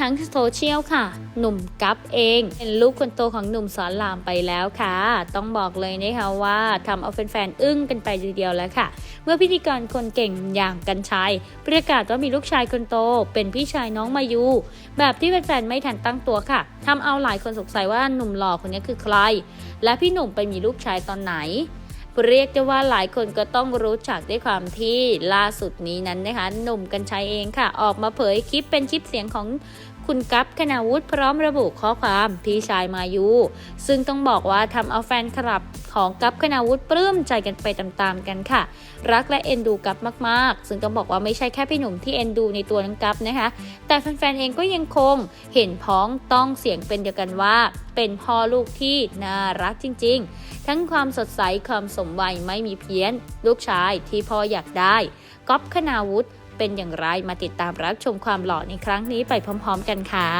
ทั้งโซเชียลค่ะ หนุ่มกัฟเอง เป็นลูกคนโตของหนุ่มสอนรามไปแล้วค่ะ ต้องบอกเลยนะคะว่าทำเอาแฟนๆอึ้งกันไปทีเดียวแล้วค่ะ เมื่อพิธีกรคนเก่งอย่างกันชัย ประกาศว่ามีลูกชายคนโต เป็นพี่ชายน้องมายู แบบที่แฟนๆไม่ทันตั้งตัวค่ะทำเอาหลายคนสงสัยว่าหนุ่มหล่อคนนี้คือใคร และพี่หนุ่มไปมีลูกชายตอนไหนเรียกได้ว่าหลายคนก็ต้องรู้จักด้วยความที่ล่าสุดนี้นั้นนะคะ หนุ่มกัญชัยเองค่ะ ออกมาเผยคลิปเป็นคลิปเสียงของ คุณกั๊บคณาวุฒิพร้อมระบุข้อความพี่ชายมายูซึ่งต้องบอกว่าทำเอาแฟนคลับของกั๊บคณาวุฒิปลื้มใจกันไปตามๆกันค่ะ รักและเอ็นดูกั๊บมากๆ ซึ่งต้องบอกว่าไม่ใช่แค่พี่หนุ่มที่เอ็นดูในตัวน้องกั๊บนะคะ แต่แฟนๆเองก็ยังคงเห็นพ้องต้องเสียงเป็นเดียวกันว่า เป็นพ่อลูกที่น่ารักจริง ๆ ทั้งความสดใสความสมวัยไม่มีเพี้ยน ลูกชายที่พ่ออยากได้ก๊อฟคณาวุฒิ เป็นอย่างไรมาติดตามรับชมความหล่อในครั้งนี้ไปพร้อม ๆ กันค่ะ